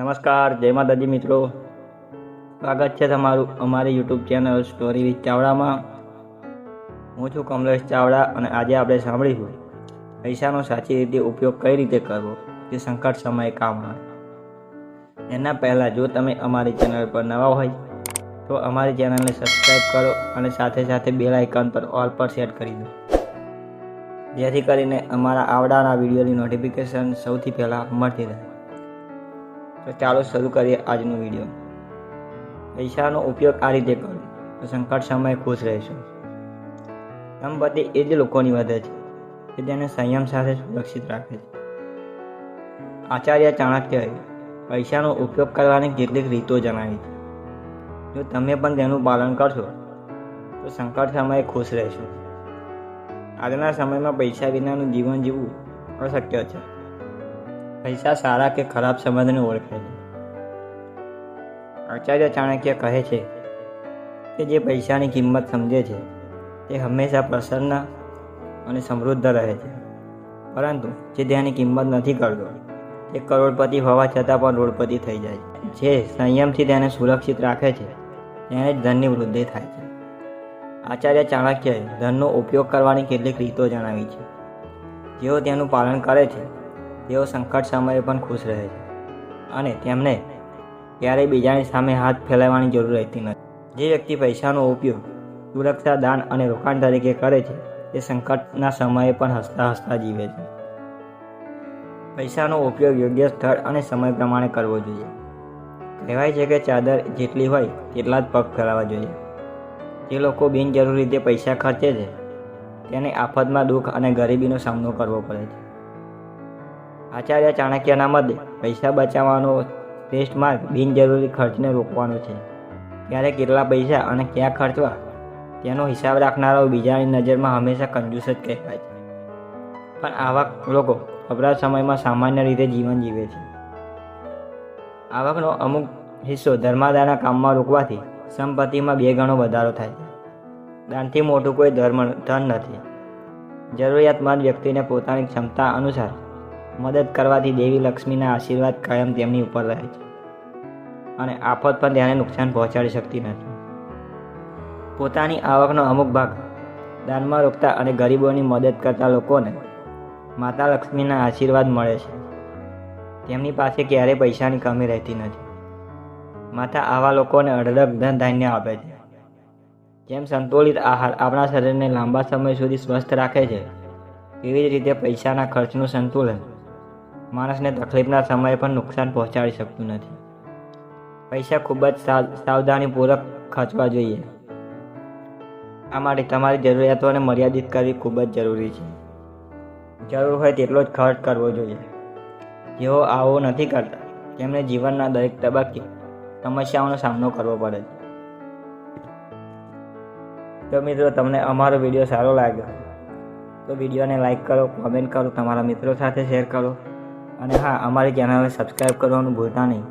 નમસ્કાર, જય માતાજી મિત્રો. સ્વાગત છે તમારું અમારી યુટ્યુબ ચેનલ સ્ટોરી વિથ ચાવડામાં. હું છું કમલેશ ચાવડા અને આજે આપણે સાંભળીશું પૈસાનો સાચી રીતે ઉપયોગ કઈ રીતે કરવો જે સંકટ સમયે કામ આવે એના પહેલાં જો તમે અમારી ચેનલ પર નવા હોય, તો અમારી ચેનલને સબસ્ક્રાઈબ કરો અને સાથે સાથે બેલ આઇકન પર ઓલ પર સેટ કરી દો. જેથી કરીને અમારા આવડાના વિડીયોની નોટિફિકેશન સૌથી પહેલાં મળતી રહે. તો ચાલો શરૂ કરીએ આજનો વીડિયો. પૈસાનો ઉપયોગ આ રીતે કરો. તો સંકટ સમયે ખુશ રહેશો. સંપત્તિ એ જ લોકોની વધે છે કે તેને સંયમ સાથે સુરક્ષિત રાખે છે. આચાર્ય ચાણક્યએ પૈસાનો ઉપયોગ કરવાની કેટલીક રીતો જણાવી છે. જો તમે પણ તેનું પાલન કરશો, તો સંકટ સમયે ખુશ રહેશો. આજના સમયમાં પૈસા વિનાનું જીવન જીવવું અશક્ય છે. પૈસા સારા કે ખરાબ સંબંધને ઓળખે છે. આચાર્ય ચાણક્ય કહે છે કે જે પૈસાની કિંમત સમજે છે, તે હંમેશા પ્રસન્ન અને સમૃદ્ધ રહે છે. પરંતુ જે તેની કિંમત નથી કરતો, તે કરોડપતિ હોવા છતાં પણ રોડપતિ થઈ જાય છે. જે સંયમથી તેને સુરક્ષિત રાખે છે, તેને જ ધનની વૃદ્ધિ થાય છે. આચાર્ય ચાણક્યએ ધનનો ઉપયોગ કરવાની કેટલીક રીતો જણાવી છે. જેઓ તેનું પાલન કરે છે તેઓ સંકટ સમયે પણ ખુશ રહે છે અને તેમને ક્યારેય બીજાની સામે હાથ ફેલાવવાની જરૂર રહેતી નથી. જે વ્યક્તિ પૈસાનો ઉપયોગ, સુરક્ષા, દાન અને રોકાણ તરીકે કરે છે, તે સંકટના સમયે પણ હસતા હસતા જીવે છે. પૈસાનો ઉપયોગ યોગ્ય સ્થળ અને સમય પ્રમાણે કરવો જોઈએ. કહેવાય છે કે ચાદર જેટલી હોય તેટલા જ પગ ફેલાવવા જોઈએ. જે લોકો બિનજરૂરી રીતે પૈસા ખર્ચે છે, તેને આફતમાં દુઃખ અને ગરીબીનો સામનો કરવો પડે છે. આચાર્ય ચાણક્યના મતે પૈસા બચાવવાનો શ્રેષ્ઠ માર્ગ બિનજરૂરી ખર્ચને રોકવાનો છે. ત્યારે કેટલા પૈસા અને ક્યાં ખર્ચવા? તેનો હિસાબ રાખનારાઓ બીજાની નજરમાં હંમેશા કંજૂસ જ કહેવાય છે. પણ આવા લોકો અપરાધ સમયમાં સામાન્ય રીતે જીવન જીવે છે. આવકનો અમુક હિસ્સો ધર્માદાના કામમાં રોકવાથી સંપત્તિમાં બે ગણો વધારો થાય છે. દાનથી મોટું કોઈ ધર્મ, ધન નથી. જરૂરિયાતમંદ વ્યક્તિને પોતાની ક્ષમતા અનુસાર મદદ કરવાથી દેવી લક્ષ્મીના આશીર્વાદ કાયમ તેમની ઉપર રહે છે. અને આફત પણ તેને નુકસાન પહોંચાડી શકતી નથી. પોતાની આવકનો અમુક ભાગ દાનમાં રોકતા અને ગરીબોની મદદ કરતા લોકોને માતા લક્ષ્મીના આશીર્વાદ મળે છે. તેમની પાસે ક્યારેય પૈસાની કમી રહેતી નથી. માતા આવા લોકોને અઢળક ધન ધાન્ય આપે છે. જેમ સંતુલિત આહાર આપણા શરીરને લાંબા સમય સુધી સ્વસ્થ રાખે છે, એવી જ રીતે પૈસાના ખર્ચનું સંતુલન માણસને તકલીફના સમયે પણ નુકસાન પહોંચાડી શકતું નથી. પૈસા ખૂબ જ સાવ- સાવધાનીપૂર્વક ખર્ચવા જોઈએ. આ માટે તમારી જરૂરિયાતોને મર્યાદિત કરવી ખૂબ જ જરૂરી છે. જરૂર હોય તેટલો જ ખર્ચ કરવો જોઈએ. જેઓ આવો નથી કરતા, તેમને જીવનના દરેક તબક્કે સમસ્યાઓનો સામનો કરવો પડે છે. તો મિત્રો, તમને અમારો વીડિયો સારો લાગ્યો તો વિડીયોને લાઈક કરો, કોમેન્ટ કરો, તમારા મિત્રો સાથે શેર કરો. અને હા અમારી ચેનલને સબસ્ક્રાઈબ કરવાનું ભૂલતા નહીં.